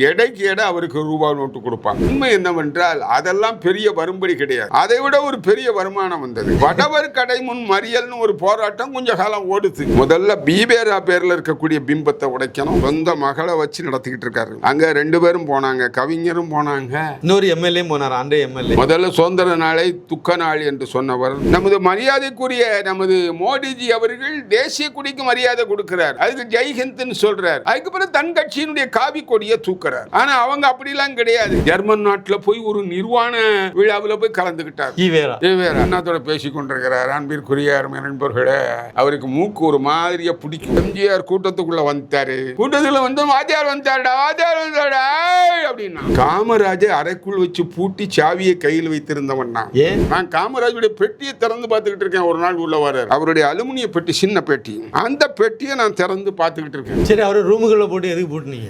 எடைக்கு எடை அவருக்கு ரூபாய் நோட்டு கொடுப்பாங்க. உண்மை என்னவென்றால் அதெல்லாம் பெரிய வரும்படி கிடையாது. அதை விட ஒரு பெரிய வருமானம் வந்தது. வடவர் கடை முன் மறியல்னு ஒரு போராட்டம் கொஞ்ச காலம் ஓடுது. முதல்ல பீபேரா பேர்ல இருக்கக்கூடிய பிம்பத்தை உடைக்கணும். சொந்த மகளை வச்சு நடத்திக்கிட்டு இருக்காரு. அங்க ரெண்டு பேரும் போனாங்க. கவிஞரும் போனாங்க. இன்னொரு எம்எல்ஏ போனார் அன்றைய எம்எல்ஏ. முதல்ல சுதந்திர நாளை துக்க நாள் என்று சொன்னவர். நமது மரியாதைக்குரிய நமது மோடிஜி அவர்கள் தேசிய கொடிக்கு மரியாதை கொடுக்கிறார். அதுக்கு ஜெய்ஹிந்த்னு சொல்றார். அதுக்கு பிறகு தன் கட்சியினுடைய காவி கொடியை தூக்குறார் ஆனா அவங்க அப்படிலாம் கிடையாது. ஜெர்மன் நாட்டுல போய் ஒரு நிர்வாண விழாவில் போய் கலந்துக்கிட்டார் ஈவேரா வேற அண்ணாத்தோட பேசி கொண்டிருக்கிறார். அன்பிற்குரிய நண்பர்களே அவருக்கு மூக்கு ஒரு மாதிரியா பிடிக்கும். எம்ஜிஆர் கூட்டத்துக்குள்ள வந்துட்டாரு. கூட்டத்துல வந்து வாத்தியார் வந்தாடா வாத்தியார் வந்தாடா ஏய்! அப்படின்னா காமராஜர் அறைக்குள் வச்சு பூட்டி சாவியை கையில் வைத்திருந்தவன் நான். ஏன் நான் காமராஜுடைய பெட்டியை திறந்து பார்த்துக்கிட்டு இருக்கேன். ஒரு நாள் உள்ள வரார் அவருடைய அலுமினிய பெட்டி சின்ன பெட்டி. அந்த பெட்டியை நான் திறந்து பார்த்துக்கிட்டு இருக்கேன். சரி அவர் ரூமுக்குள்ள போட்டு எதுக்கு போட்டுனீங்க?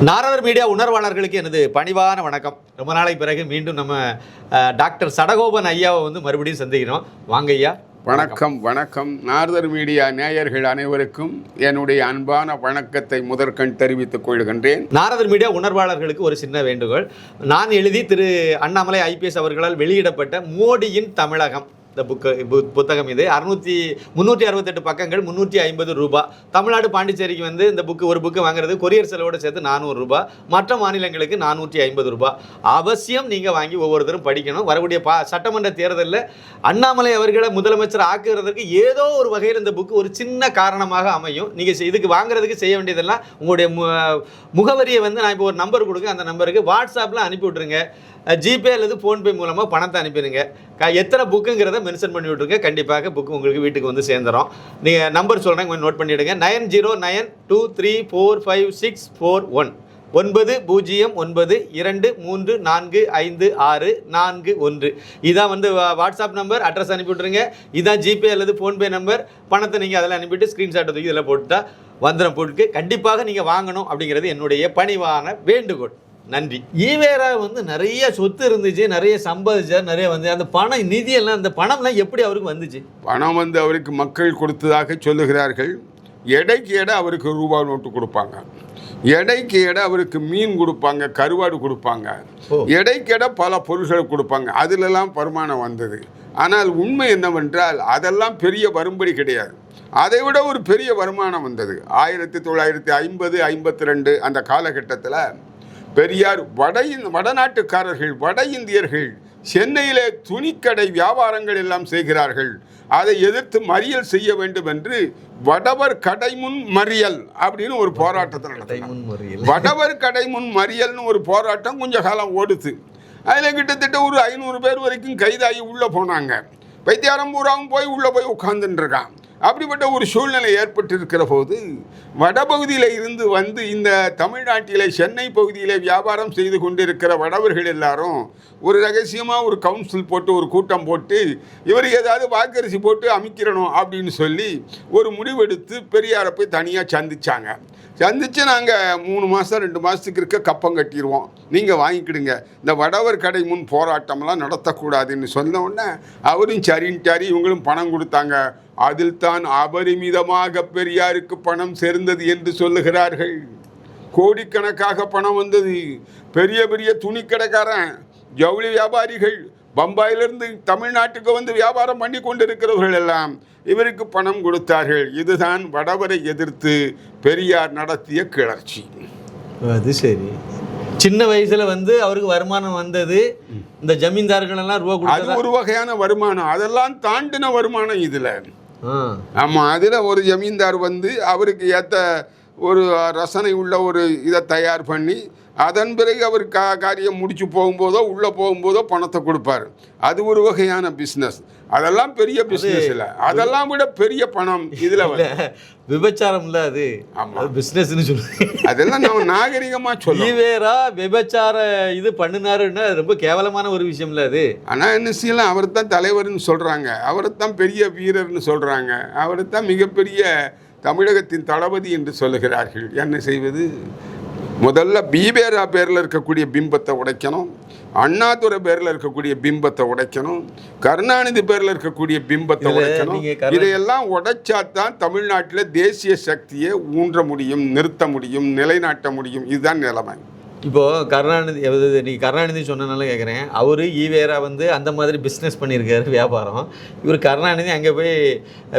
நாரதர் மீடியா உணர்வாளர்களுக்கு எனது பணிவான வணக்கம். ரொம்ப நாளைக்கு பிறகு மீண்டும் நம்ம டாக்டர் சடகோபன் ஐயாவை வந்து மறுபடியும் சந்திக்கிறோம். வாங்க ஐயா. வணக்கம் வணக்கம். நார்தர் மீடியா நேயர்கள் அனைவருக்கும் என்னுடைய அன்பான வணக்கத்தை முதற்கண் தெரிவித்துக் கொள்கின்றேன். நாரதர் மீடியா உணர்வாளர்களுக்கு ஒரு சின்ன வேண்டுகோள். நான் எழுதி திரு. அண்ணாமலை ஐபிஎஸ் அவர்களால் வெளியிடப்பட்ட மோடியின் தமிழகம். இந்த புக்கு பு- புத்தகம் இது. அறுநூத்தி முந்நூற்றி அறுபத்தெட்டு பக்கங்கள் முந்நூற்றி ஐம்பது ரூபா. தமிழ்நாடு பாண்டிச்சேரிக்கு வந்து இந்த புக்கு ஒரு புக்கு வாங்குறது கொரியர் செலவோட சேர்த்து நானூறு ரூபா. மற்ற மாநிலங்களுக்கு நானூற்றி ஐம்பது ரூபாய் அவசியம் நீங்கள் வாங்கி ஒவ்வொருத்தரும் படிக்கணும். வரக்கூடிய பா சட்டமன்ற தேர்தலில் அண்ணாமலை அவர்களை முதலமைச்சர் ஆக்குறதுக்கு ஏதோ ஒரு வகையில் இந்த புக்கு ஒரு சின்ன காரணமாக அமையும். நீங்கள் இதுக்கு வாங்குறதுக்கு செய்ய வேண்டியதெல்லாம் உங்களுடைய மு- முகவரியை வந்து நான் இப்போ ஒரு நம்பர் கொடுக்க அந்த நம்பருக்கு வாட்ஸ்அப்பில் அனுப்பி விட்ருங்க ஜிபே அல்லது ஃபோன்பே மூலமாக பணத்தை அனுப்பிடுங்க. எத்தனை புக்குங்கிறத மென்ஷன் பண்ணி விட்ருங்க கண்டிப்பாக புக்கு உங்களுக்கு வீட்டுக்கு வந்து சேர்ந்துடும் நீங்கள் நம்பர் சொல்கிறேன் கொஞ்சம் நோட் பண்ணிவிடுங்க nine zero nine two three four five six four one ஒன்பது பூஜ்ஜியம் ஒன்பது இரண்டு மூன்று நான்கு ஐந்து ஆறு நான்கு ஒன்று. இதான் வந்து வா- வாட்ஸ்அப் நம்பர் அட்ரஸ் அனுப்பி விட்ருங்க இதான் ஜிபே அல்லது ஃபோன்பே நம்பர் பணத்தை நீங்கள் அதில் அனுப்பிட்டு ஸ்க்ரீன்ஷாட் தூக்கி இதில் போட்டுட்டா வந்துடும் பொருட்கு கண்டிப்பாக நீங்கள் வாங்கணும் அப்படிங்கிறது என்னுடைய பணிவான வேண்டுகோள். நன்றி. ஈவேரா வந்து நிறைய சொத்து இருந்துச்சு நிறைய சம்பாதிச்சார் நிறைய வந்து அந்த பணம் நிதியெல்லாம் அந்த பணம்லாம் எப்படி அவருக்கு வந்துச்சு? பணம் வந்து அவருக்கு மக்கள் கொடுத்ததாக சொல்லுகிறார்கள். எடைக்கு எடை அவருக்கு ரூபாய் நோட்டு கொடுப்பாங்க. எடைக்கு எடை அவருக்கு மீன் கொடுப்பாங்க கருவாடு கொடுப்பாங்க. எடைக்கு எடை பல பொருட்கள் கொடுப்பாங்க. அதிலெல்லாம் வருமானம் வந்தது. ஆனால் உண்மை என்னவென்றால் அதெல்லாம் பெரிய வரும்படி கிடையாது. அதை விட ஒரு பெரிய வருமானம் வந்தது. ஆயிரத்தி தொள்ளாயிரத்தி ஐம்பது ஐம்பத்தி ரெண்டு அந்த காலகட்டத்தில் பெரியார் வட வடநாட்டுக்காரர்கள் வட இந்தியர்கள் சென்னையிலே துணிக்கடை வியாபாரங்கள் எல்லாம் செய்கிறார்கள். அதை எதிர்த்து மறியல் செய்ய வேண்டும் என்று வடவர் கடை முன் மறியல் அப்படின்னு ஒரு போராட்டத்தை நடத்தினார் வடவர் கடை முன் மறியல்னு ஒரு போராட்டம் கொஞ்ச காலம் ஓடுது. அதில் கிட்டத்தட்ட ஒரு ஐநூறு பேர் வரைக்கும் கைதாகி உள்ளே போனாங்க. வைத்தியாரம் பூராவும் போய் உள்ளே போய் உட்கார்ந்துட்டு இருக்கான். அப்படிப்பட்ட ஒரு சூழ்நிலை ஏற்பட்டிருக்கிற போது வடபகுதியில் இருந்து வந்து இந்த தமிழ்நாட்டிலே சென்னை பகுதியிலே வியாபாரம் செய்து கொண்டிருக்கிற வடவர்கள் எல்லாரும் ஒரு ரகசியமாக ஒரு கவுன்சில் போட்டு ஒரு கூட்டம் போட்டு இவர் ஏதாவது வாக்கரிசி போட்டு அமைக்கிறணும் அப்படின்னு சொல்லி ஒரு முடிவெடுத்து பெரியாரை போய் தனியாக சந்திச்சாங்க. சந்திச்சு நாங்கள் மூணு மாதம் ரெண்டு மாதத்துக்கு இருக்க கப்பம் கட்டிடுவோம் நீங்கள் வாங்கிக்கிடுங்க. இந்த வடவர் கடை முன் போராட்டம்லாம் நடத்தக்கூடாதுன்னு சொன்ன உடனே அவரும் சரி இவங்களும் பணம் கொடுத்தாங்க. அதில் தான் அபரிமிதமாக பெரியாருக்கு பணம் சேர்ந்தது என்று சொல்லுகிறார்கள். கோடிக்கணக்காக பணம் வந்தது. பெரிய பெரிய துணிக்கடைக்காரன் ஜவுளி வியாபாரிகள் பம்பாயிலிருந்து தமிழ்நாட்டுக்கு வந்து வியாபாரம் பண்ணி கொண்டிருக்கிறவர்கள் எல்லாம் இவருக்கு பணம் கொடுத்தார்கள். இதுதான் வடவரை எதிர்த்து பெரியார் நடத்திய கிளர்ச்சி. அது சரி. சின்ன வயசுல வந்து அவருக்கு வருமானம் வந்தது. இந்த ஜமீன்தார்கள் எல்லாம் ரூபா அது ஒரு வகையான வருமானம். அதெல்லாம் தாண்டின வருமானம் இதில். ஆமாம் அதில் ஒரு ஜமீன்தார் வந்து அவருக்கு ஏற்ற ஒரு ரசனை உள்ள ஒரு இதை தயார் பண்ணி அதன் பிறகு அவர் கா காரியம் முடிச்சு போகும்போதோ உள்ளே போகும்போதோ பணத்தை கொடுப்பாரு. அது ஒரு வகையான பிஸ்னஸ் அதெல்லாம் பெரிய பிஸ்னஸ் இல்லை. அதெல்லாம் விட பெரிய பணம் இதில் விபச்சாரம் இல்ல அது. ஆமா. அது பிசினஸ்னு சொல்லுங்க அதெல்லாம் நம்ம நாகரிகமாக சொல்லணும். ஈவேரா விபச்சார இது பண்ணினாருன்னா ரொம்ப கேவலமான ஒரு விஷயம் இல்ல அது. ஆனால் என்ன செய்யலாம் அவர் தான் தலைவர்னு சொல்கிறாங்க அவரை தான் பெரிய வீரர்னு சொல்கிறாங்க அவரை தான் மிகப்பெரிய தமிழகத்தின் தளபதி என்று சொல்லுகிறார்கள். என்ன செய்வது? முதல்ல பீபேரா பேரில் இருக்கக்கூடிய பிம்பத்தை உடைக்கணும். அண்ணாதுரை பேரில் இருக்கக்கூடிய பிம்பத்தை உடைக்கணும். கருணாநிதி பேரில் இருக்கக்கூடிய பிம்பத்தை உடைக்கணும். இதையெல்லாம் உடைச்சாதான் தமிழ்நாட்டில் தேசிய சக்தியை ஊன்ற முடியும் நிறுத்த முடியும் நிலைநாட்ட முடியும். இதுதான் நிலைமை. இப்போ கருணாநிதி அதாவது நீ கருணாநிதி சொன்னனால கேட்குறேன் அவரு ஈவேரா வந்து அந்த மாதிரி பிஸ்னஸ் பண்ணியிருக்காரு வியாபாரம். இவர் கருணாநிதி அங்கே போய்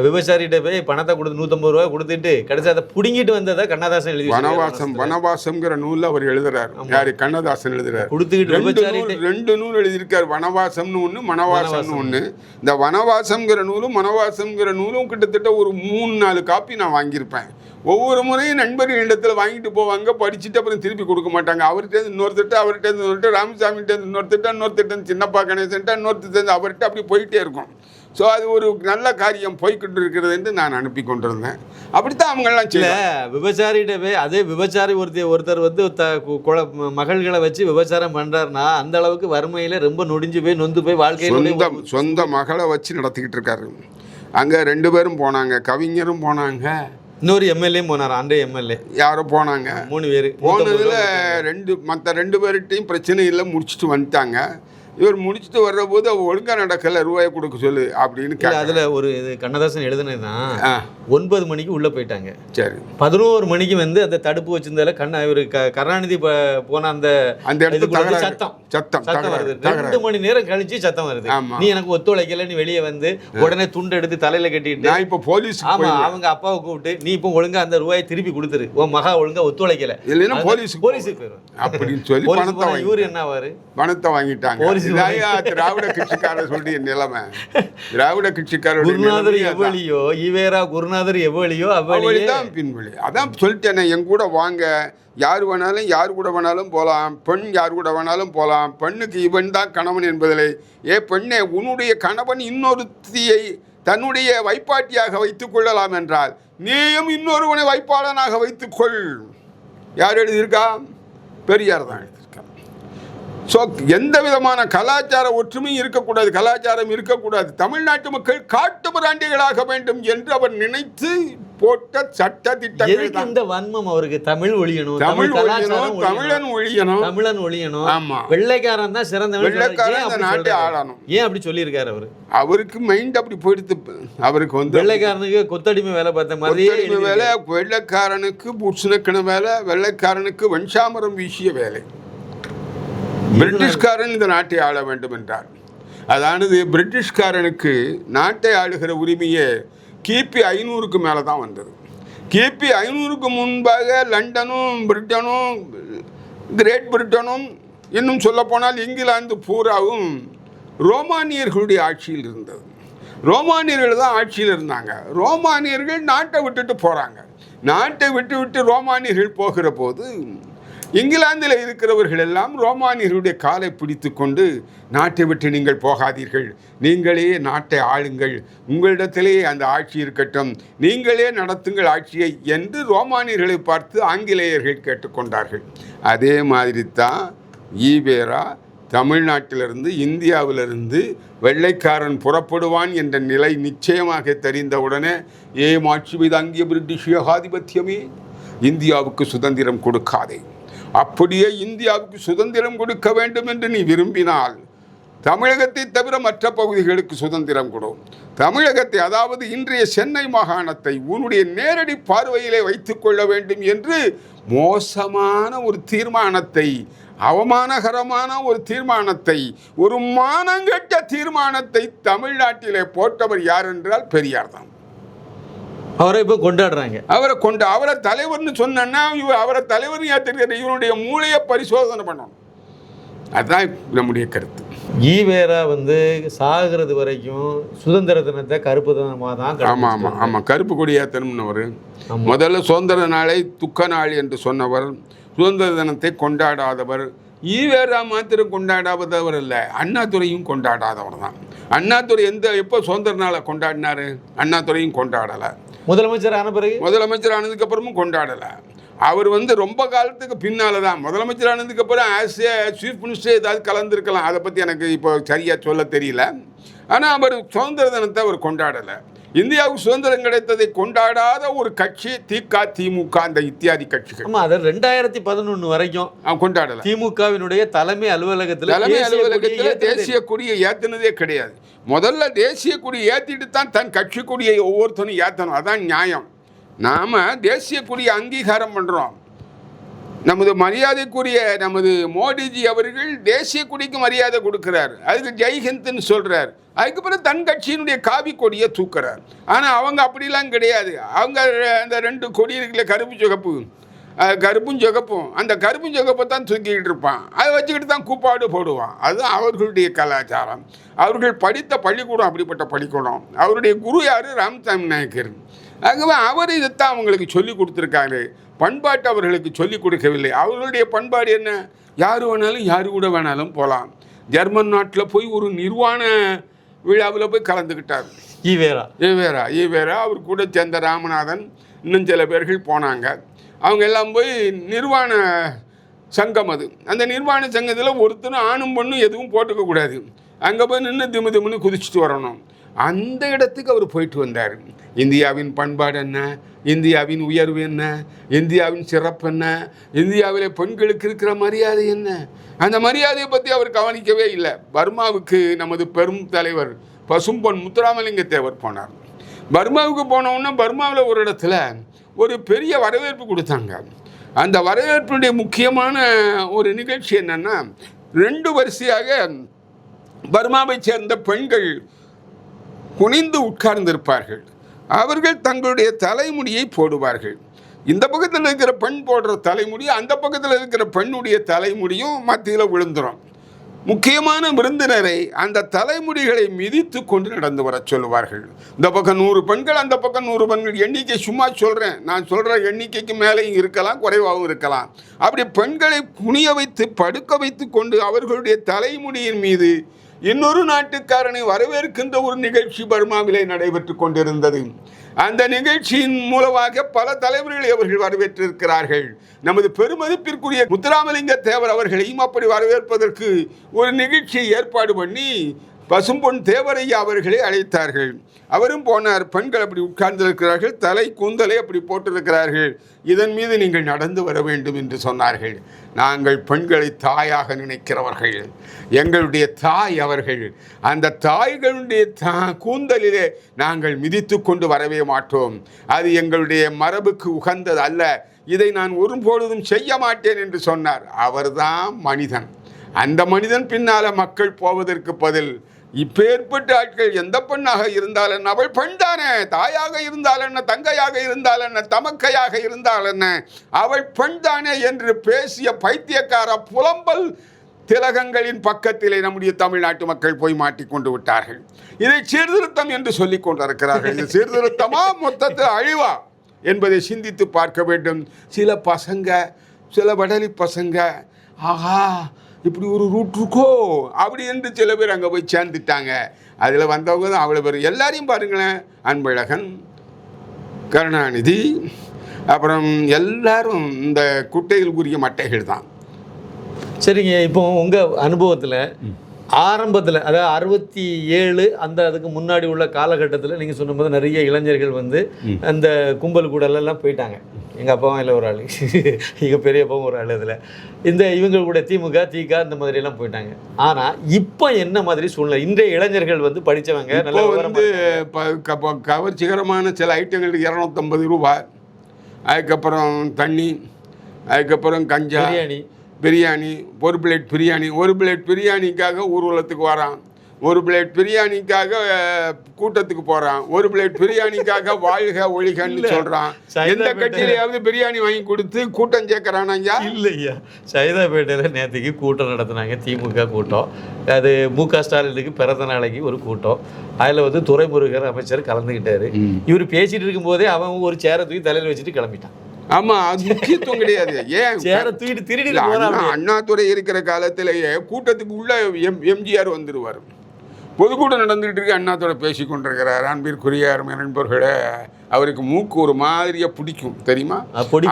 விவசாயிகிட்ட போய் பணத்தை கொடுத்து நூற்றம்பது ரூபா கொடுத்துட்டு கடைசி அதை பிடுங்கிட்டு வந்ததை கண்ணதாசன் எழுதி வனவாசம். வனவாசம்ங்கிற நூல்ல அவர் எழுதுறாரு. யாரு? கண்ணதாசன் எழுதுறாரு. கொடுத்துக்கிட்டு ரெண்டு நூல் விபச்சாரிகிட்ட ரெண்டு நூல் எழுதியிருக்காரு. வனவாசம்னு ஒன்று மனவாசம்னு ஒன்று இந்த வனவாசம்ங்கிற நூலும் மனவாசம்ங்கிற நூலும் கிட்டத்தட்ட ஒரு மூணு நாலு காப்பி நான் வாங்கியிருப்பேன். ஒவ்வொரு முறையும் நண்பர்கள் இடத்துல வாங்கிட்டு போவாங்க. படிச்சுட்டு அப்புறம் திருப்பி கொடுக்க மாட்டாங்க. அவர்கிட்ட இருந்து இன்னொருத்திட்ட அவர்கிட்ட இருந்து இன்னொருத்த ராமசாமிகிட்ட இருந்து இன்னொருத்திட்ட இன்னொருத்திட்ட இருந்து சின்னப்பா கணேசன்ட்ட இன்னொருத்திட்ட இருந்து அவர்கிட்ட அப்படி போயிட்டே இருக்கும். ஸோ அது ஒரு நல்ல காரியம் போய்கிட்டு இருக்கிறது என்று நான் அனுப்பி கொண்டிருந்தேன். அப்படித்தான் அவங்கெல்லாம் விபச்சாரிகிட்ட போய் அதே விபச்சாரி ஒருத்தர் ஒருத்தர் வந்து த குழ- மகள்களை வச்சு விபச்சாரம் பண்றாருன்னா அந்த அளவுக்கு வறுமையில ரொம்ப நொடிஞ்சு போய் நொந்து போய் வாழ்க்கையில சொந்த சொந்த மகளை வச்சு நடத்திக்கிட்டு இருக்காரு. அங்கே ரெண்டு பேரும் போனாங்க கவிஞரும் போனாங்க. இன்னொரு எம்எல்ஏ போனார் அன்றைய எம்எல்ஏ யாரோ போனாங்க. மூணு பேர் போனதில் ரெண்டு மற்ற ரெண்டு பேர்கிட்டையும் பிரச்சனை இல்லை முடிச்சுட்டு வந்துட்டாங்க. இவர் முடிச்சுட்டு வர்ற போது அவ ஒழுங்கா நடக்கல ரூபாயை கொடுக்க சொல்லு அப்படின்னு அதுல ஒரு இது கண்ணதாசன் எழுதுனதுதான் ஆ. ஒன்பது மணிக்கு உள்ள போயிட்டாங்க. சரி. பதினோரு மணிக்கு வந்து அந்த தடுப்பு வச்சிருந்தால கண்ண இவரு க- கருணாநிதி போன அந்த அந்த இடத்துல. சத்தம். சத்தம் சத்தம் வருது. ரெண்டு மணி நேரம் கழிச்சு சத்தம் வருது. நீ எனக்கு ஒத்துழைக்கல நீ வெளியே வந்து உடனே துண்டு எடுத்து தலையில கட்டிட்டு நான் இப்போ போலீஸுக்கு ஆமா போய் அவங்க அப்பாவை கூப்பிட்டு நீ இப்போ ஒழுங்கா அந்த ரூபாயை திருப்பி கொடுத்துரு. உன் மகா ஒழுங்கா ஒத்துழைக்கல. இல்லைன்னா அது போலீஸுக்கு போயிரும் அப்படின்னு சொல்லி போலீஸ் இவரு என்ன ஆவாரு? பணத்தை வாங்கிட்டாங்க. போலீஸ் இதாயா திராவிட கட்சிக்காரர் சொல்லிய நிலைமை. திராவிட கட்சிக்காரருடைய குருநாதர். எவ்வளியோ ஈவேரா குருநாதர் எவ்வளியோ அவளிதான் பின்வழி அதான் சொல்லிட்டேனே என் கூட வாங்க. யார் வேணாலும் யார் கூட வேணாலும் போகலாம் பெண் யார் கூட வேணாலும் போகலாம் பெண்ணுக்கு இவன் தான் கணவன் என்பதில்லை. ஏ பெண்ணே உன்னுடைய கணவன் இன்னொருத்தியை தன்னுடைய வைப்பாட்டியாக வைத்துக் கொள்ளலாம் என்றால் நீயும் இன்னொருவனை வைப்பாளனாக வைத்துக்கொள் யார் எழுதியிருக்கா? பெரியார் தான் ஸோ எந்த விதமான கலாச்சார ஒற்றுமையும் இருக்கக்கூடாது கலாச்சாரம் இருக்கக்கூடாது. தமிழ்நாட்டு மக்கள் காட்டு பிராண்டிகளாக வேண்டும் என்று அவர் நினைத்து போட்ட சட்ட தான். இந்த வன்மம் அவருக்கு? தமிழ் ஒழியணும் தமிழ் ஒழியணும் தமிழன் ஒழியணும். தமிழன் ஒழியணும். ஆமா. வெள்ளைக்காரன் தான் சிறந்தவன் வெள்ளைக்காரன் அப்படி நாட்டை? ஆளணும். ஏன் அப்படி சொல்லியிருக்காரு அவரு? அவருக்கு மைண்ட் அப்படி போயிடுத்து அவருக்கு வந்து வெள்ளைக்காரனுக்கு கொத்தடிமை வேலை பார்த்த எழுதி வேலை வெள்ளைக்காரனுக்கு புட்சுனக்கின வேலை வெள்ளைக்காரனுக்கு வெண்சாமரம் வீசிய வேலை. பிரிட்டிஷ்காரன் இந்த நாட்டை ஆள வேண்டும் என்றார். அதானது பிரிட்டிஷ்காரனுக்கு நாட்டை ஆளுகிற உரிமையே கிபி ஐநூறுக்கு மேலே தான் வந்தது. கிபி ஐநூறுக்கு முன்பாக லண்டனும் பிரிட்டனும் கிரேட் பிரிட்டனும் இன்னும் சொல்லப்போனால் இங்கிலாந்து பூராவும் ரோமானியர்களுடைய ஆட்சியில் இருந்தது. ரோமானியர்கள் தான் ஆட்சியில் இருந்தாங்க. ரோமானியர்கள் நாட்டை விட்டுட்டு போகிறாங்க நாட்டை விட்டு விட்டு ரோமானியர்கள் போகிற போது இங்கிலாந்தில் இருக்கிறவர்கள் எல்லாம் ரோமானியர்களுடைய காலை பிடித்து கொண்டு நாட்டை விட்டு நீங்கள் போகாதீர்கள். நீங்களே நாட்டை ஆளுங்கள். உங்களிடத்திலே அந்த ஆட்சி இருக்கட்டும். நீங்களே நடத்துங்கள் ஆட்சியை என்று ரோமானியர்களை பார்த்து ஆங்கிலேயர்கள் கேட்டுக்கொண்டார்கள். அதே மாதிரி தான் ஈவேரா தமிழ்நாட்டிலிருந்து இந்தியாவிலிருந்து வெள்ளைக்காரன் புறப்படுவான் என்ற நிலை நிச்சயமாக தெரிந்தவுடனே ஏமாட்சி அங்கே பிரிட்டிஷ் ஏகாதிபத்தியமே? இந்தியாவுக்கு சுதந்திரம் கொடுக்காதே. அப்படியே இந்தியாவுக்கு சுதந்திரம் கொடுக்க வேண்டும் என்று நீ விரும்பினால் தமிழகத்தை தவிர மற்ற பகுதிகளுக்கு சுதந்திரம் கொடு. தமிழகத்தை அதாவது இன்றைய சென்னை மாகாணத்தை உன்னுடைய நேரடி பார்வையிலே வைத்துக் கொள்ள வேண்டும் என்று மோசமான ஒரு தீர்மானத்தை அவமானகரமான ஒரு தீர்மானத்தை ஒரு மானங்கெட்ட தீர்மானத்தை தமிழ்நாட்டிலே போட்டவர் யார் என்றால் பெரியார் தான். அவரை இப்போ கொண்டாடுறாங்க. அவரை கொண்டு அவரை தலைவர்னு சொன்னா இவர் அவரை தலைவர் ஏற்றுக்கிற இவனுடைய மூளையை பரிசோதனை பண்ணணும். அதுதான் நம்முடைய கருத்து. ஈவேரா வந்து சாகிறது வரைக்கும் சுதந்திர தினத்தை கருப்பு தினமாக தான் ஆமாம் ஆமாம் ஆமாம் கருப்பு கொடி ஏற்றணும்னவர் ஆமா. முதல்ல சுதந்திர நாளை துக்க நாள் என்று சொன்னவர். சுதந்திர தினத்தை கொண்டாடாதவர். ஈவேரா மாத்திரம் கொண்டாடாதவர் இல்லை அண்ணாதுரையும் கொண்டாடாதவர் தான். அண்ணாதுரை எந்த எப்போ சுதந்திர நாளை கொண்டாடினாரு? அண்ணாதுரையும் கொண்டாடலை. முதலமைச்சர் ஆன பிறகு? முதலமைச்சர் ஆனதுக்கு அப்புறமும் கொண்டாடலை. அவர் வந்து ரொம்ப காலத்துக்கு பின்னால தான். முதலமைச்சர் ஆனதுக்கு அப்புறம் ஆஸ் ஏ சீஃப் மினிஸ்டர் ஏதாவது கலந்துருக்கலாம். அதை பற்றி எனக்கு இப்போ சரியாக சொல்ல தெரியல. ஆனால் அவர் சுதந்திர தினத்தை அவர் கொண்டாடலை. இந்தியாவுக்கு சுதந்திரம் கிடைத்ததை கொண்டாடாத ஒரு கட்சி திக திமுக அந்த இத்தியாதி கட்சிகள். ஆமா அது ரெண்டாயிரத்தி பதினொன்னு வரைக்கும் கொண்டாடல. திமுகவினுடைய தலைமை அலுவலகத்தில் தலைமை அலுவலகத்தில் தேசிய கொடியை ஏத்துனதே கிடையாது. முதல்ல தேசிய கொடியை ஏற்றிட்டு தான் தன் கட்சி கொடியை ஒவ்வொருத்தனும் ஏற்றணும் அதான் நியாயம். நாம் தேசிய கொடியை அங்கீகாரம் பண்ணுறோம் நமது மரியாதைக்குரிய நமது மோடிஜி அவர்கள் தேசிய கொடிக்கு மரியாதை கொடுக்கிறார். அதுக்கு ஜெய்ஹிந்த்னு சொல்கிறார் அதுக்கு பிறகு தன் கட்சியினுடைய காவி கொடியை தூக்குறார். ஆனால் அவங்க அப்படிலாம் கிடையாது. அவங்க அந்த ரெண்டு கொடி இருக்குல்ல கருப்பு சிகப்பு. கருப்பும் சிகப்பும். அந்த கருப்பும் சிகப்பை தான் தூக்கிக்கிட்டு இருப்பான். அதை வச்சுக்கிட்டு தான் கூப்பாடு போடுவான். அதுதான் அவர்களுடைய கலாச்சாரம். அவர்கள் படித்த பள்ளிக்கூடம் அப்படிப்பட்ட பள்ளிக்கூடம். அவருடைய குரு யார்? ராமசாமி நாயக்கர். ஆகவே அவர் இதைத்தான் அவங்களுக்கு சொல்லி கொடுத்துருக்காரு. பண்பாட்டு அவர்களுக்கு சொல்லி கொடுக்கவில்லை. அவர்களுடைய பண்பாடு என்ன? யார் வேணாலும் யார் கூட வேணாலும் போகலாம் ஜெர்மன் நாட்டில் போய் ஒரு நிர்வாண விழாவில் போய் கலந்துக்கிட்டார். ஈவேரா. ஈவேரா. ஈவேரா. அவர் கூட சேர்ந்த ராமநாதன். இன்னும் சில பேர்கள் போனாங்க. அவங்க எல்லாம் போய் நிர்வாண சங்கம் அது. அந்த நிர்வாண சங்கத்தில் ஒருத்தரும் ஆணும் பொண்ணும் எதுவும் போட்டுக்க கூடாது. அங்கே போய் நின்று திமு திமுன்னு குதிச்சுட்டு வரணும். அந்த இடத்துக்கு அவர் போயிட்டு வந்தார். இந்தியாவின் பண்பாடு என்ன? இந்தியாவின் உயர்வு என்ன? இந்தியாவின் சிறப்பு என்ன? இந்தியாவிலே பெண்களுக்கு இருக்கிற மரியாதை என்ன? அந்த மரியாதையை பற்றி அவர் கவனிக்கவே இல்லை. பர்மாவுக்கு நமது பெரும் தலைவர் பசும்பொன் முத்துராமலிங்க தேவர் போனார். பர்மாவுக்கு போன பர்மாவில் ஒரு இடத்துல ஒரு பெரிய வரவேற்பு கொடுத்தாங்க. அந்த வரவேற்பினுடைய முக்கியமான ஒரு நிகழ்ச்சி என்னென்னா ரெண்டு வரிசையாக பர்மாவை சேர்ந்த பெண்கள் குனிந்து உட்கார்ந்திருப்பார்கள். அவர்கள் தங்களுடைய தலைமுடியை போடுவார்கள். இந்த பக்கத்தில் இருக்கிற பெண் போடுற தலைமுடி அந்த பக்கத்தில் இருக்கிற பெண்ணுடைய தலைமுடியும் மத்தியில் விழுந்துரும். முக்கியமான விருந்தினரை அந்த தலைமுடிகளை மிதித்து கொண்டு நடந்து வர சொல்லுவார்கள். இந்த பக்கம் நூறு பெண்கள் அந்த பக்கம் நூறு பெண்கள் எண்ணிக்கை சும்மா சொல்கிறேன் நான் சொல்கிற எண்ணிக்கைக்கு மேலேயும் இருக்கலாம் குறைவாகவும் இருக்கலாம். அப்படி பெண்களை குனிய வைத்து படுக்க வைத்து கொண்டு அவர்களுடைய தலைமுடியின் மீது இன்னொரு நாட்டுக்காரனை வரவேற்கின்ற ஒரு நிகழ்ச்சி பர்மாவிலே நடைபெற்று கொண்டிருந்தது. அந்த நிகழ்ச்சியின் மூலமாக பல தலைவர்களை அவர்கள் வரவேற்றிருக்கிறார்கள். நமது பெருமதிப்பிற்குரிய முத்துராமலிங்க தேவர் அவர்களையும் அப்படி வரவேற்பதற்கு ஒரு நிகழ்ச்சியை ஏற்பாடு பண்ணி பசும்பொன் தேவரையா அவர்களை அழைத்தார்கள். அவரும் போனார். பெண்கள் அப்படி உட்கார்ந்திருக்கிறார்கள். தலை கூந்தலை அப்படி போட்டிருக்கிறார்கள். இதன் மீது நீங்கள் நடந்து வர வேண்டும் என்று சொன்னார்கள். நாங்கள் பெண்களை தாயாக நினைக்கிறவர்கள். எங்களுடைய தாய் அவர்கள். அந்த தாய்களுடைய தா கூந்தலிலே நாங்கள் மிதித்து கொண்டு வரவே மாட்டோம். அது எங்களுடைய மரபுக்கு உகந்தது அல்ல. இதை நான் ஒருபொழுதும் செய்ய மாட்டேன் என்று சொன்னார். அவர்தான் மனிதன். அந்த மனிதன் பின்னால மக்கள் போவதற்கு பதில் இப்பேற்பட்ட ஆட்கள் எந்த பெண்ணாக இருந்தால் என்ன அவள் பெண் தானே. தாயாக இருந்தால் என்ன தங்கையாக இருந்தால் என்ன தமக்கையாக இருந்தால் என்ன அவள் பெண் தானே என்று பேசிய பைத்தியக்கார புலம்பல் திலகங்களின் பக்கத்திலே நம்முடைய தமிழ்நாட்டு மக்கள் போய் மாட்டிக்கொண்டு விட்டார்கள். இதை சீர்திருத்தம் என்று சொல்லிக் கொண்டிருக்கிறார்கள். இது சீர்திருத்தமா? மொத்தத்தில் அழிவா? என்பதை சிந்தித்து பார்க்க வேண்டும். சில பசங்க சில வடலி பசங்க ஆஹா இப்படி ஒரு ரூட் இருக்கோ? அப்படி என்று சில பேர் அங்கே போய் சேர்ந்துட்டாங்க. அதில் வந்தவங்க தான் அவ்வளோ பேர். எல்லாரையும் பாருங்களேன். அன்பழகன் கருணாநிதி அப்புறம் எல்லாரும் இந்த குட்டைகளுக்குரிய மட்டைகள் தான். சரிங்க இப்போ உங்க அனுபவத்துல ஆரம்பத்துல அதாவது அறுபத்தி ஏழு அந்த அதுக்கு முன்னாடி உள்ள காலகட்டத்தில் நீங்க சொன்னபோது நிறைய இளைஞர்கள் வந்து அந்த கும்பல் கூடலாம் போயிட்டாங்க. எங்க அப்பாவும் இல்லை ஒரு ஆள். எங்க பெரியப்பாவும் ஒரு ஆள் இதுல இந்த இவங்க கூட திமுக திக இந்த மாதிரி எல்லாம் போயிட்டாங்க. ஆனா இப்போ என்ன மாதிரி சூழ்நிலை? இன்றைய இளைஞர்கள் வந்து படிச்சவங்க இப்போ நல்ல வந்து கவர்ச்சிகரமான சில ஐட்டங்கள் இரநூத்தம்பது ரூபாய். அதுக்கப்புறம் தண்ணி அதுக்கப்புறம் கஞ்சா. பிரியாணி. பிரியாணி ஒரு பிளேட் பிரியாணி ஒரு பிளேட் பிரியாணிக்காக ஊர்வலத்துக்கு வரான். ஒரு பிளேட் பிரியாணிக்காக கூட்டத்துக்கு போறான். ஒரு பிளேட் பிரியாணிக்காக வாழ்க ஒழிகன்னு. சொல்றான். சைதா எந்த கட்சியிலையாவது பிரியாணி வாங்கி கொடுத்து கூட்டம் சேர்க்கறானா ஐயா? இல்லையா சைதாப்பேட்டையில் நேற்றுக்கு கூட்டம் நடத்துனாங்க திமுக கூட்டம். அது மு க ஸ்டாலினுக்கு பிறந்த நாளைக்கு ஒரு கூட்டம். அதில் வந்து துரைமுருகன் அமைச்சர் கலந்துக்கிட்டாரு இவர் பேசிட்டு இருக்கும்போதே அவன் ஒரு சேரை தூக்கி தலையில் வச்சுட்டு கிளம்பிட்டான். ஆமா அது முக்கியத்துவம் கிடையாது. ஏன்? தூக்கிட்டு திருடிட்டு இல்ல, போறான் அண்ணா அப்படியே. அண்ணாதுரை இருக்கிற காலத்திலேயே கூட்டத்துக்கு உள்ள எம் எம்ஜிஆர் வந்துடுவார் பொதுக்கூட்டம் நடந்துகிட்டு இருக்கு அண்ணாதுரை பேசி கொண்டிருக்கிறார். அன்பிற்குரிய நண்பர்களே அவருக்கு மூக்கு ஒரு மாதிரியா பிடிக்கும் தெரியுமா? அது பொடி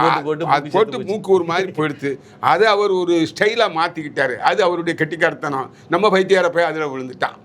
போட்டு மூக்கு ஒரு மாதிரி போயிடுத்து. அதை அவர் ஒரு ஸ்டைலாக மாற்றிக்கிட்டாரு அது அவருடைய கெட்டிக்காரத்தனம். நம்ம பைத்தியார போய் அதில் விழுந்துட்டான்.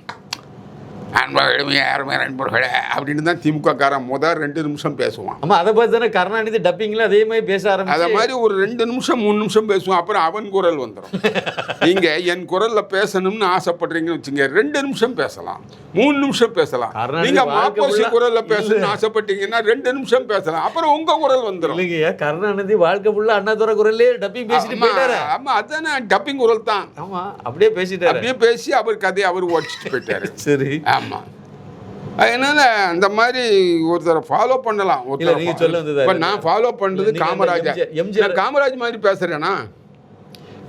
அன்பர்களுமே யாருமே நண்பர்களே அப்படின்னு தான் திமுக காரன் முதல் ரெண்டு நிமிஷம் பேசுவான். ஆமா அதை பார்த்து தானே கருணாநிதி டப்பிங்ல அதே மாதிரி பேச அத ஆரம்பிச்சு மாதிரி ஒரு ரெண்டு நிமிஷம் மூணு நிமிஷம் பேசுவான் அப்புறம் அவன் குரல் வந்துடும் நீங்க என் குரல்ல பேசணும்னு ஆசைப்படுறீங்கன்னு வச்சுங்க ரெண்டு நிமிஷம் பேசலாம் மூணு நிமிஷம் பேசலாம். நீங்க மாப்போசி குரல்ல பேசணும்னு ஆசைப்பட்டீங்கன்னா ரெண்டு நிமிஷம் பேசலாம் அப்புறம் உங்க குரல் வந்துடும் இல்லைங்கய்யா கருணாநிதி வாழ்க்கை ஃபுல்லா அண்ணாதுரை குரல்லே டப்பிங் பேசிட்டு போயிட்டாரு. ஆமா அதானே டப்பிங் குரல் தான். ஆமா அப்படியே பேசிட்டாரு. அப்படியே பேசி அவர் கதையை அவர் உடச்சிட்டு போயிட்டாரு. சரி. ஆமா. அதனால அந்த மாதிரி ஒருத்தரை ஃபாலோ பண்ணலாம் ஒருத்தரை. நான் ஃபாலோ பண்றது MGR நான் காமராஜ் மாதிரி பேசுறேனா?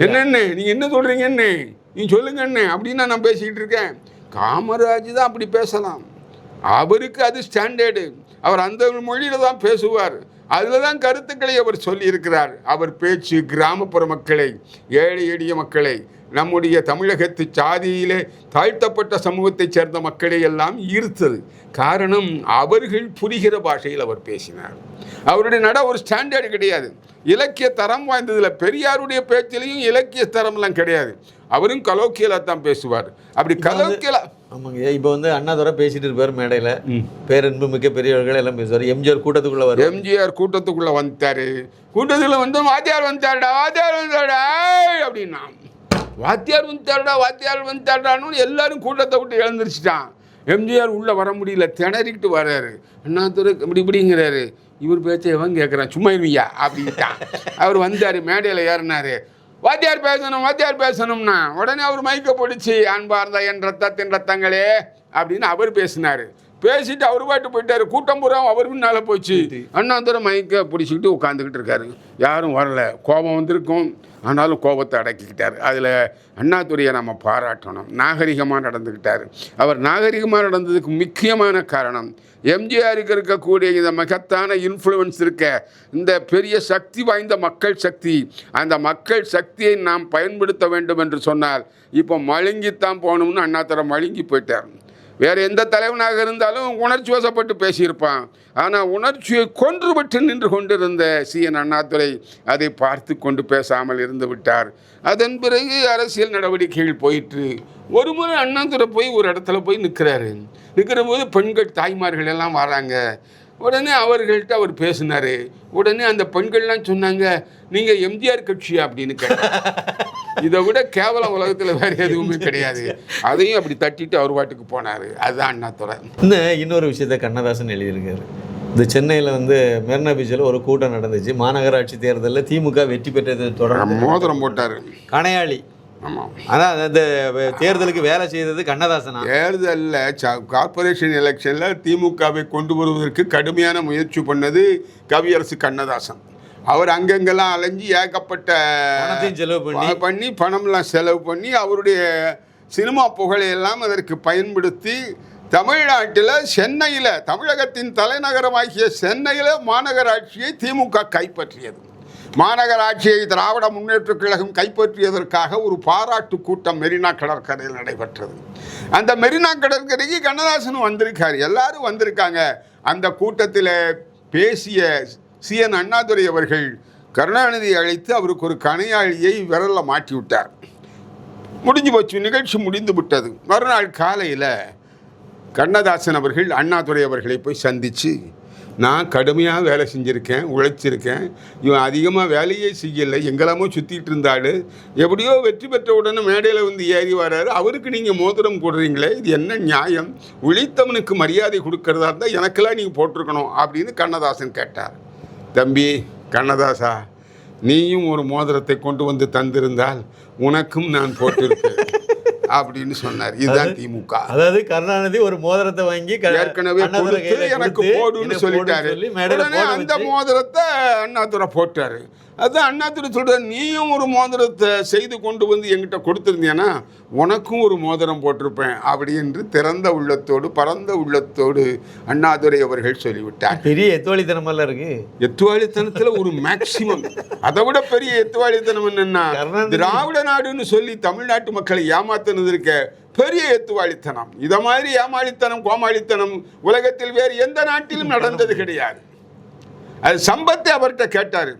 என்னன்னு நீங்க என்ன சொல்றீங்கன்னு நீ சொல்லுங்கன்னு அப்படின்னு நான் பேசிக்கிட்டு இருக்கேன். காமராஜ் தான் அப்படி பேசலாம். அவருக்கு அது ஸ்டாண்டர்டு அவர் அந்த மொழியில தான் பேசுவார். அதில் தான் கருத்துக்களை அவர் சொல்லியிருக்கிறார். அவர் பேச்சு கிராமப்புற மக்களை ஏழை எளிய மக்களை நம்முடைய தமிழகத்து சாதியிலே தாழ்த்தப்பட்ட சமூகத்தைச் சேர்ந்த மக்களை எல்லாம் ஈர்த்தது. காரணம் அவர்கள் புரிகிற பாஷையில் அவர் பேசினார். அவருடைய நட ஒரு ஸ்டாண்டர்டு கிடையாது. இலக்கிய தரம் வாய்ந்ததில் பெரியாருடைய பேச்சிலையும் இலக்கிய தரம்லாம் கிடையாது. அவரும் கலோக்கியலாக தான் பேசுவார். அப்படி கலோக்கியலா ஆமாங்க இப்போ வந்து அண்ணாதுரை பேசிட்டு இருப்பாரு மேடையில. பேரன்பு மிக்க பெரியவர்கள் எல்லாம் பேசுவார். எம்ஜிஆர் கூட்டத்துக்குள்ள வரும் எம்ஜிஆர் கூட்டத்துக்குள்ள வந்துட்டாரு கூட்டத்தில் வந்து வாத்தியார் வந்துட்டாருடா வாத்தியார் வந்துட்டாடா ஏய் அப்படின்னா வாத்தியார் வந்துட்டாருடா வாத்தியார் வந்துட்டாடான்னு எல்லாரும் கூட்டத்தை விட்டு எழுந்திரிச்சிட்டான். எம்ஜிஆர் உள்ளே வர முடியல திணறிக்கிட்டு வர்றாரு. அண்ணாதுரை இப்படி இப்படிங்கிறாரு. இவர் பேச்சை எவன் கேட்குறான் சும்மா இருவியா அப்படின்ட்டான். அவர் வந்தார் மேடையில் ஏறினாரு. வாத்தியார் பேசணும் வாத்தியார் பேசணும்னா உடனே அவர் மைக்க பிடிச்சி அன்பார்ந்த என் ரத்தத்தின் ரத்தங்களே அப்படின்னு அவர் பேசினார். பேசிட்டு அவர் பாட்டு போயிட்டாரு. கூட்டம் பூரா அவர் பின்னால போச்சு. அண்ணாதுரை மைக்க பிடிச்சிக்கிட்டு உட்காந்துக்கிட்டு இருக்காரு. யாரும் வரல. கோபம் வந்திருக்கும். ஆனாலும் கோபத்தை அடக்கிக்கிட்டார். அதில் அண்ணாதுரையை நம்ம பாராட்டணும். நாகரிகமாக நடந்துக்கிட்டார். அவர் நாகரிகமாக நடந்ததுக்கு முக்கியமான காரணம் எம்ஜிஆருக்கு இருக்கக்கூடிய இந்த மகத்தான இன்ஃப்ளூயன்ஸ் இருக்க இந்த பெரிய சக்தி வாய்ந்த மக்கள் சக்தி அந்த மக்கள் சக்தியை நாம் பயன்படுத்த வேண்டும் என்று சொன்னால் இப்போ மழுங்கித்தான் போகணும்னு அண்ணாதுரை மழுங்கி போயிட்டார். வேறு எந்த தலைவனாக இருந்தாலும் உணர்ச்சி வசப்பட்டு பேசியிருப்பான். ஆனால் உணர்ச்சியை கொன்றுபட்டு நின்று கொண்டிருந்த சி என் அண்ணாதுரை அதை பார்த்து கொண்டு பேசாமல் இருந்து விட்டார். அதன் பிறகு அரசியல் நடவடிக்கைகள் போயிட்டு ஒரு முறை அண்ணாதுரை போய் ஒரு இடத்துல போய் நிற்கிறாரு நிற்கிற போது பெண்கள் தாய்மார்கள் எல்லாம் வராங்க. உடனே அவர்கள்ட்ட அவர் பேசினார். உடனே அந்த பெண்கள்லாம் சொன்னாங்க நீங்கள் எம்ஜிஆர் கட்சியா அப்படின்னு கேட்டாங்க. இதை விட கேவலம் உலகத்தில் வேற எதுவுமே கிடையாது. அதையும் அப்படி தட்டிட்டு அவர் பாட்டுக்கு போனார். அதுதான் அண்ணாதுரை இந்த இன்னொரு விஷயத்த கண்ணதாசன் எழுதியிருக்காரு. இந்த சென்னையில் வந்து மெரினா பீச்சில் ஒரு கூட்டம் நடந்துச்சு. மாநகராட்சி தேர்தலில் திமுக வெற்றி பெற்றதை தொடர்ந்து மோதிரம் போட்டார். கணையாளி அதான் அந்த தேர்தலுக்கு வேலை செய்தது கண்ணதாசனா? தேர்தலில் கார்ப்பரேஷன் எலெக்ஷனில் திமுகவை கொண்டு வருவதற்கு கடுமையான முயற்சி பண்ணது கவியரசு கண்ணதாசன். அவர் அங்கங்கெல்லாம் அலைஞ்சு ஏகப்பட்ட பணத்தையும் செலவு பண்ணி. பண்ணி பணம்லாம் செலவு பண்ணி அவருடைய சினிமா புகழையெல்லாம் அதற்கு பயன்படுத்தி தமிழ்நாட்டில் சென்னையில் தமிழகத்தின் தலைநகரமாகிய சென்னையில் மாநகராட்சியை திமுக கைப்பற்றியது. மாநகராட்சியை திராவிட முன்னேற்றக் கழகம் கைப்பற்றியதற்காக ஒரு பாராட்டு கூட்டம் மெரினா கடற்கரையில் நடைபெற்றது. அந்த மெரினா கடற்கரைக்கு கண்ணதாசனும் வந்திருக்கார். எல்லாரும் வந்திருக்காங்க. அந்த கூட்டத்தில் பேசிய சி. என். அண்ணாதுரை அவர்கள் கருணாநிதியை அழைத்து அவருக்கு ஒரு கணையாளியை விரலில் மாட்டி விட்டார் முடிஞ்சு போச்சு. நிகழ்ச்சி முடிந்து விட்டது. மறுநாள் காலையில் கண்ணதாசன் அவர்கள் அண்ணாதுரை அவர்களை போய் சந்தித்து நான் கடுமையாக வேலை செஞ்சுருக்கேன் உழைச்சிருக்கேன். இவன் அதிகமாக வேலையே செய்யலை. எங்கெல்லாமோ சுற்றிட்டு இருந்தாள். எப்படியோ வெற்றி பெற்ற உடனே மேடையில் வந்து ஏறி வர்றாரு அவருக்கு நீங்கள் மோதிரம் போடுறீங்களே இது என்ன நியாயம்? உழைத்தவனுக்கு மரியாதை கொடுக்கறதா இருந்தால் எனக்கெல்லாம் நீங்கள் போட்டிருக்கணும் அப்படின்னு கண்ணதாசன் கேட்டார். தம்பி கண்ணதாசா நீயும் ஒரு மோதிரத்தை கொண்டு வந்து தந்திருந்தால் உனக்கும் நான் போட்டிருப்பேன். அப்படின்னு சொன்னார். இதுதான் திமுக. அதாவது கருணாநிதி ஒரு மோதிரத்தை வாங்கி ஏற்கனவே கொடுத்து எனக்கு போடுன்னு சொல்லிட்டாரு. அந்த மோதிரத்தை அண்ணாதுரை போட்டாரு. அதான் அண்ணாதுரை சொல்ற நீயும் ஒரு மோதிரத்தை செய்து கொண்டு வந்து என்கிட்ட கொடுத்துருந்தீங்கன்னா உனக்கும் ஒரு மோதிரம் போட்டிருப்பேன் அப்படி என்று திறந்த உள்ளத்தோடு பரந்த உள்ளத்தோடு அண்ணாதுரை அவர்கள் சொல்லிவிட்டார். பெரிய எத்துவாளித்தனமெல்லாம் இருக்கு. எத்துவாளித்தனத்துல ஒரு மேக்சிமம் அதை விட பெரிய எத்துவாளித்தனம் என்னன்னா திராவிட நாடுன்னு சொல்லி தமிழ்நாட்டு மக்களை ஏமாத்துனது இருக்க பெரிய எத்துவாளித்தனம் இத மாதிரி ஏமாளித்தனம் கோமாளித்தனம் உலகத்தில் வேறு எந்த நாட்டிலும் நடந்தது கிடையாது. அது சம்பத்தை அவர்கிட்ட கேட்டாரு.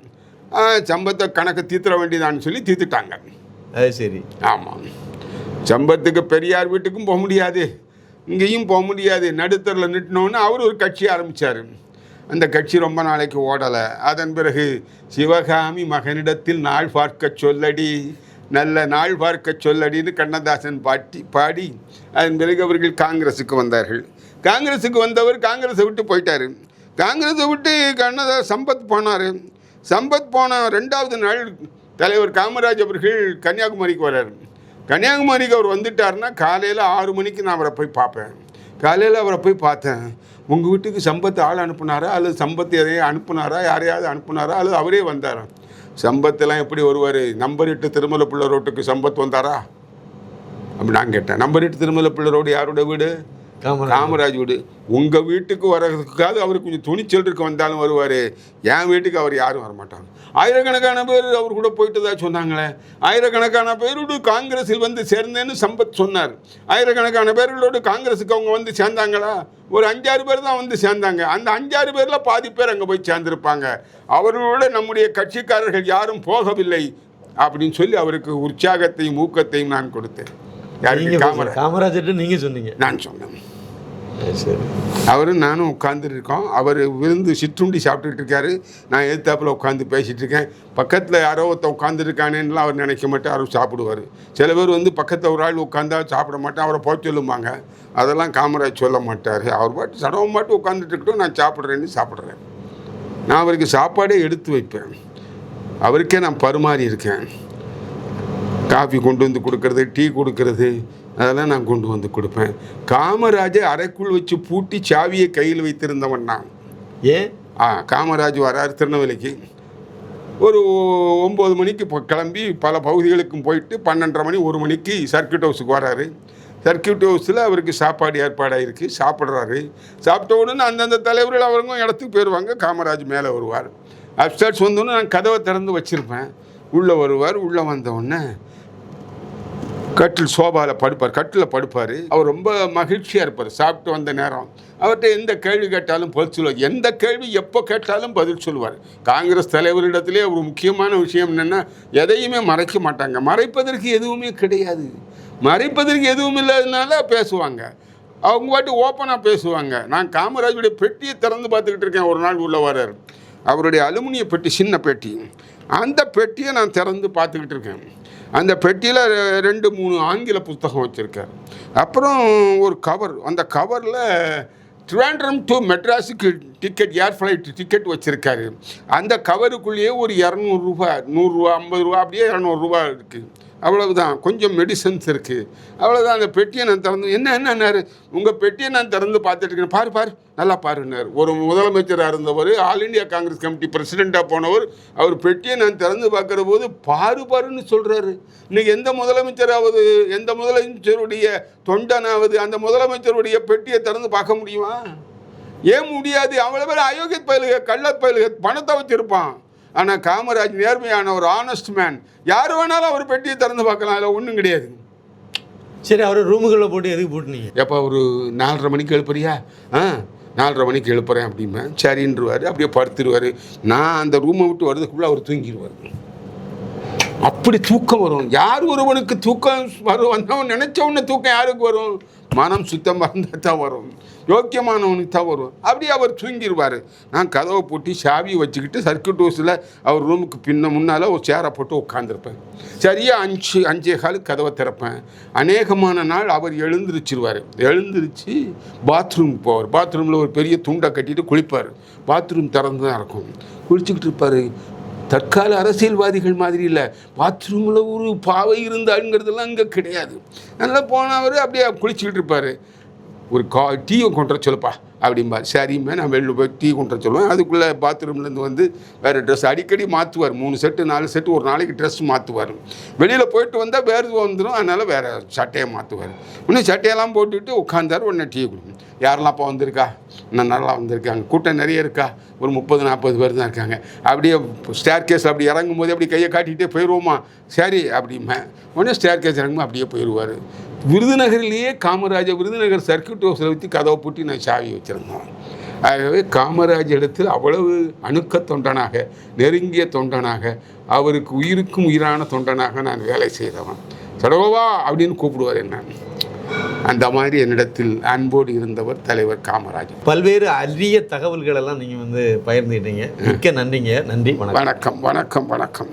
சம்பத்தை கணக்கு தீர்த்திட வேண்டியதான்னு சொல்லி தீர்த்துட்டாங்க அது சரி. ஆமாம் சம்பத்துக்கு பெரியார் வீட்டுக்கும் போக முடியாது. இங்கேயும் போக முடியாது. நடுத்தரில் நிட்டினோன்னு அவர் ஒரு கட்சி ஆரம்பித்தார் அந்த கட்சி ரொம்ப நாளைக்கு ஓடலை. அதன் பிறகு சிவகாமி மகனிடத்தில் நாள் பார்க்க சொல்லடி. நல்ல நாள் பார்க்க சொல்லடின்னு கண்ணதாசன் பாட்டி பாடி அதன் பிறகு அவர்கள் காங்கிரஸுக்கு வந்தார்கள். காங்கிரஸுக்கு வந்தவர் காங்கிரஸை விட்டு போயிட்டார். காங்கிரஸை விட்டு கண்ணதா சம்பத் போனார். சம்பத் போன ரெண்டாவது நாள் தலைவர் காமராஜ் அவர்கள் கன்னியாகுமரிக்கு வர்றார். கன்னியாகுமரிக்கு அவர் வந்துட்டார்னா காலையில் ஆறு மணிக்கு நான் அவரை போய் பார்ப்பேன். காலையில் அவரை போய் பார்த்தேன். உங்கள் வீட்டுக்கு சம்பத்து ஆள் அனுப்புனாரா? அல்லது சம்பத்து எதையும் அனுப்புனாரா? யாரையாவது அனுப்புனாரா? அல்லது அவரே வந்தாரா? சம்பத்தெல்லாம் எப்படி வருவார்? நம்பர் எட்டு திருமலை பிள்ளை ரோட்டுக்கு சம்பத் வந்தாரா? அப்படி நான் கேட்டேன். நம்பர் எட்டு திருமலை பிள்ளை ரோடு யாரோட வீடு? காமராஜ் வீடு. உங்கள் வீட்டுக்கு வர்றதுக்காவது அவர் கொஞ்சம் துணிச்சல் இருக்க வந்தாலும் வருவார். என் வீட்டுக்கு அவர் யாரும் வரமாட்டாங்க ஆயிரக்கணக்கான பேர் அவர் கூட போயிட்டு தான் சொன்னாங்களே. ஆயிரக்கணக்கான பேரோடு காங்கிரஸில் வந்து சேர்ந்தேன்னு சம்பத் சொன்னார். ஆயிரக்கணக்கான பேர்களோடு காங்கிரஸுக்கு அவங்க வந்து சேர்ந்தாங்களா? ஒரு அஞ்சாறு பேர் தான் வந்து சேர்ந்தாங்க. அந்த அஞ்சாறு பேரில் பாதி பேர் அங்கே போய் சேர்ந்துருப்பாங்க. அவர்களோட நம்முடைய கட்சிக்காரர்கள் யாரும் போகவில்லை அப்படின்னு சொல்லி அவருக்கு உற்சாகத்தையும் ஊக்கத்தையும் நான் கொடுத்தேன். காமராஜ் காமராஜர்ட்டு நீங்க சொன்னீங்க. நான் சொன்னேன். சரி அவரும் நானும் உட்காந்துட்டு இருக்கோம். அவர் விருந்து சிற்றுண்டி சாப்பிட்டுட்டு இருக்காரு. நான் எதிர்த்தாப்புல உட்காந்து பேசிட்டு இருக்கேன். பக்கத்தில் யாரோ ஒருத்தன் உட்காந்துருக்கானேன்னுலாம் அவர் நினைக்க மாட்டேன் அவர் சாப்பிடுவார். சில பேர் வந்து பக்கத்தில் ஒரு ஆள் உட்காந்தா சாப்பிட மாட்டேன் அவரை போய் சொல்லுவாங்க அதெல்லாம் காமராஜ் சொல்ல மாட்டார். அவர் பாட்டு சடவம் பாட்டு உட்காந்துட்டு இருக்கட்டும். நான் சாப்பிட்றேன்னு சாப்பிட்றேன். நான் அவருக்கு சாப்பாடே எடுத்து வைப்பேன். அவருக்கே நான் பரிமாறி இருக்கேன். காஃபி கொண்டு வந்து கொடுக்கறது டீ கொடுக்கறது அதெல்லாம் நான் கொண்டு வந்து கொடுப்பேன். காமராஜை அறைக்குள் வச்சு பூட்டி சாவியை கையில் வைத்திருந்தவன் நான். ஏன்? ஆ காமராஜ் வரார் திருநெல்வேலிக்கு. ஒரு ஒம்பது மணிக்கு இப்போ கிளம்பி பல பகுதிகளுக்கும் போயிட்டு பன்னெண்டரை மணி ஒரு மணிக்கு சர்க்கியூட் ஹவுஸுக்கு வராரு. சர்க்கியூட் ஹவுஸில் அவருக்கு சாப்பாடு ஏற்பாடாக இருக்குது சாப்பிட்றாரு. சாப்பிட்ட உடனே அந்தந்த தலைவர்கள் அவருங்க இடத்துக்கு போயிடுவாங்க காமராஜ் மேலே வருவார். அப்ஸ்டார்ஸ் வந்தோடனே நான் கதவை திறந்து வச்சுருப்பேன். உள்ளே வருவார் உள்ளே வந்த உடனே கட்டில் சோபாவில் படுப்பார் கட்டில் படுப்பார். அவர் ரொம்ப மகிழ்ச்சியாக இருப்பார். சாப்பிட்டு வந்த நேரம். அவர்கிட்ட எந்த கேள்வி கேட்டாலும் பதில் சொல்லுவார். எந்த கேள்வி எப்போ கேட்டாலும் பதில் சொல்லுவார். காங்கிரஸ் தலைவரிடத்திலே ஒரு முக்கியமான விஷயம் என்னென்னா எதையுமே மறைக்க மாட்டாங்க. மறைப்பதற்கு எதுவுமே கிடையாது. மறைப்பதற்கு எதுவும் இல்லாததுனால பேசுவாங்க. அவங்க பாட்டு ஓப்பனாக பேசுவாங்க. நான் காமராஜுடைய பெட்டியை திறந்து பார்த்துக்கிட்டு இருக்கேன். ஒரு நாள் உள்ள வரார் அவருடைய அலுமினிய பெட்டி சின்ன பெட்டி. அந்த பெட்டியை நான் திறந்து பார்த்துக்கிட்டு இருக்கேன். அந்த பெட்டியில் ரெண்டு மூணு ஆங்கில புத்தகம் வச்சுருக்கார். அப்புறம் ஒரு கவர் அந்த கவரில் ட்ரிவாண்ட்ரம் டு மெட்ராஸுக்கு டிக்கெட் ஏர் ஃப்ளைட் டிக்கெட் வச்சுருக்காரு. அந்த கவருக்குள்ளேயே ஒரு இரநூறுபா நூறுரூவா ஐம்பது ரூபா அப்படியே இரநூறுபா இருக்குது அவ்வளவுதான். கொஞ்சம் மெடிசன்ஸ் இருக்குது அவ்வளோதான் அந்த பெட்டியை நான் திறந்து என்ன என்னன்னாரு உங்கள் பெட்டியை நான் திறந்து பார்த்துட்டு இருக்கேன். பாரு பாரு. நல்லா பாருன்னார் ஒரு முதலமைச்சராக இருந்தவர் ஆல் இந்தியா காங்கிரஸ் கமிட்டி பிரசிடெண்ட்டாக போனவர் அவர் பெட்டியை நான் திறந்து பார்க்குற போது பாரு பாருன்னு சொல்கிறாரு இன்றைக்கி எந்த முதலமைச்சராவது எந்த முதலமைச்சருடைய தொண்டனாவது அந்த முதலமைச்சருடைய பெட்டியை திறந்து பார்க்க முடியுமா? ஏன் முடியாது? அவ்வளோ பேர் அயோக்கிய பயிலுக கள்ள பயிலுக பணத்தை வச்சிருப்பான். ஆனால் காமராஜ் நேர்மையான ஒரு ஆனஸ்ட் மேன் யார் வேணாலும் அவர் பெட்டியை திறந்து பார்க்கலாம். அதில் ஒன்றும் கிடையாது. சரி அவர் ரூமுகளில் போட்டு எதுக்கு போட்டுனீங்க? எப்போ ஒரு நாலரை மணிக்கு எழுப்புறியா? ஆ நாலரை மணிக்கு எழுப்புறேன் அப்படிம்பேன். சரின்றுவார். அப்படியே படுத்துருவார். நான் அந்த ரூமை விட்டு வர்றதுக்குள்ளே அவர் தூங்கிடுவார் அப்படி தூக்கம் வரும். யார் ஒருவனுக்கு தூக்கம் வரும் வந்தவன் நினைச்ச உடனே தூக்கம் யாருக்கு வரும்? மனம் சுத்தமாக இருந்தால் தான் வரும். யோக்கியமானவனுக்கு தான் வரும். அப்படியே அவர் தூங்கிடுவார் நான் கதவை பூட்டி சாவியை வச்சுக்கிட்டு சர்க்கியூட் ஹவுஸில் அவர் ரூமுக்கு பின்ன முன்னால் ஒரு சேரை போட்டு உட்காந்துருப்பேன் சரியாக அஞ்சு அஞ்சே கால் கதவை திறப்பேன். அநேகமான நாள் அவர் எழுந்திருச்சிருவார். எழுந்திருச்சு பாத்ரூம் போவார். பாத்ரூமில் ஒரு பெரிய துண்டை கட்டிட்டு குளிப்பார். பாத்ரூம் திறந்து தான் இருக்கும். குளிச்சுக்கிட்டு இருப்பார். தற்கால அரசியல்வாதிகள் மாதிரி இல்லை. பாத்ரூமில் ஒரு பாவை இருந்தாங்கிறதெல்லாம் அங்கே கிடையாது. நல்லா போனவர் அப்படியே குளிச்சுக்கிட்டு இருப்பார். ஒரு கா டீயை கொண்டு வர சொல்லுப்பா. அப்படிம்பார் சரிம்மா நான் வெளில போய் டீ கொண்டு சொல்லுவேன். அதுக்குள்ளே பாத்ரூம்லேருந்து வந்து வேறு ட்ரெஸ் அடிக்கடி மாற்றுவார் மூணு செட்டு நாலு செட்டு ஒரு நாளைக்கு ட்ரெஸ் மாற்றுவார் வெளியில் போயிட்டு வந்தால் வேறு வந்துடும் அதனால் வேறு சட்டையை மாற்றுவார் இன்னும் சட்டையெல்லாம் போட்டுக்கிட்டு உட்காந்தார் உடனே டீ குடிக்கும் யாரெல்லாம் அப்போ வந்திருக்கா? இன்னும் நல்லா வந்திருக்காங்க. கூட்டம் நிறைய இருக்கா? ஒரு முப்பது நாற்பது பேர் தான் இருக்காங்க. அப்படியே ஸ்டேர் கேஸ் அப்படி இறங்கும் போது அப்படி கையை காட்டிகிட்டே போயிடுவோமா சரி அப்படிம்பேன். உடனே ஸ்டேர் கேஸ் இறங்கும்போது அப்படியே போயிடுவார் விருதுநகர்லேயே காமராஜர் விருதுநகர் சர்க்கியூட் ஹவுஸில் வச்சு கதவை பூட்டி நான் சாவி வச்சுருந்தோம் ஆகவே காமராஜ் இடத்தில் அவ்வளவு அணுக்க தொண்டனாக நெருங்கிய தொண்டனாக அவருக்கு உயிருக்கும் உயிரான தொண்டனாக நான் வேலை செய்தவன். சடகோவா அப்படின்னு கூப்பிடுவார் என்ன. அந்த மாதிரி என்னிடத்தில் அன்போடு இருந்தவர் தலைவர் காமராஜர். பல்வேறு அரிய தகவல்கள் எல்லாம் நீங்க வந்து பகிர்ந்துக்கிட்டீங்க மிக்க நன்றிங்க. நன்றி. வணக்கம். வணக்கம். வணக்கம். வணக்கம்.